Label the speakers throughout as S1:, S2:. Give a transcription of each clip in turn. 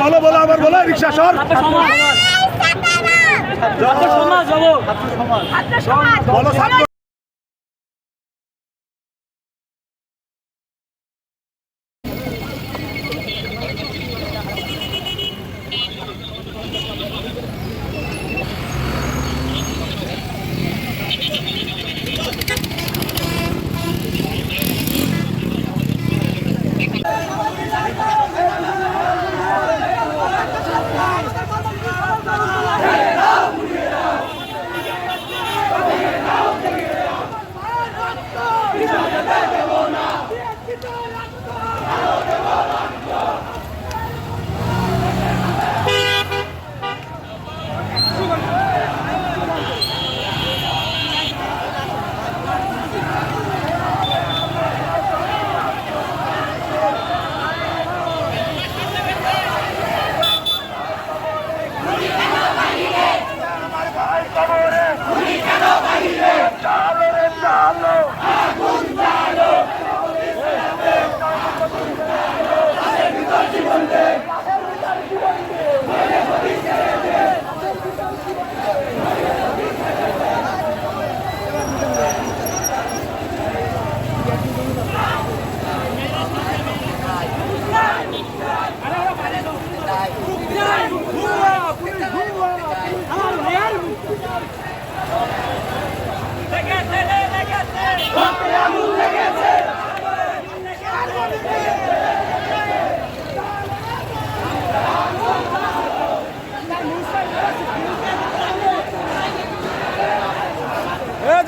S1: বলো বলো আবার বলো রিক্সা সর।
S2: সমাজ যাব
S1: বলো।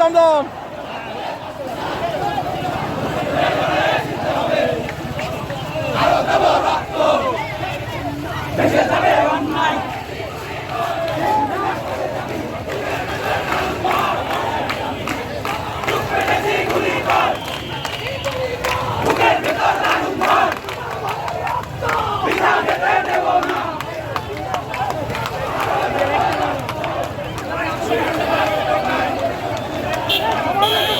S1: দমদম। Oh,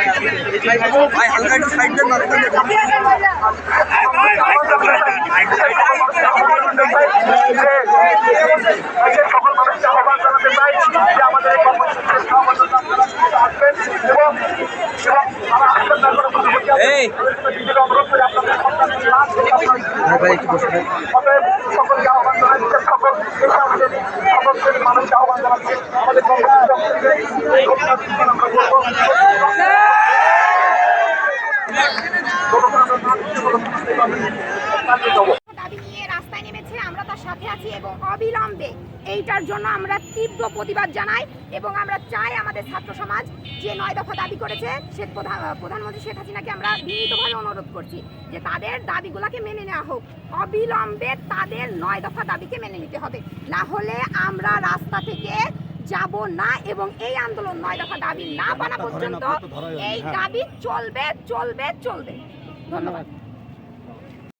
S1: সকল মানুষকে আহ্বান জানাতে চাই যে আমাদের এই। কর্মসূচিতে আসবেন এবং এবং আসবেন না নিজেকে অনুরোধ করে আপনাদের অতএব সকলকে আহ্বান জানাচ্ছি সকল সকল শ্রেণির মানুষকে আহ্বান জানাচ্ছি আমাদের কর্মসূচি আমরা করব
S2: দাবি নিয়ে রাস্তায় নেমেছে আমরা তার সাথে আছি এবং অবিলম্বে এইটার জন্য আমরা তীব্র প্রতিবাদ জানাই এবং আমরা চাই আমাদের ছাত্র সমাজ যে নয় দফা দাবি করেছে সে প্রধা- প্রধানমন্ত্রী শেখ হাসিনাকে আমরা বিনীতভাবে অনুরোধ করছি যে তাদের দাবিগুলোকে মেনে নেওয়া হোক। অবিলম্বে তাদের নয় দফা দাবিকে মেনে নিতে হবে। না হলে আমরা রাস্তা থেকে যাব না এবং এই আন্দোলন নয় দফা দাবি না বানা পর্যন্ত এই দাবি চলবে চলবে চলবে। ধন্যবাদ।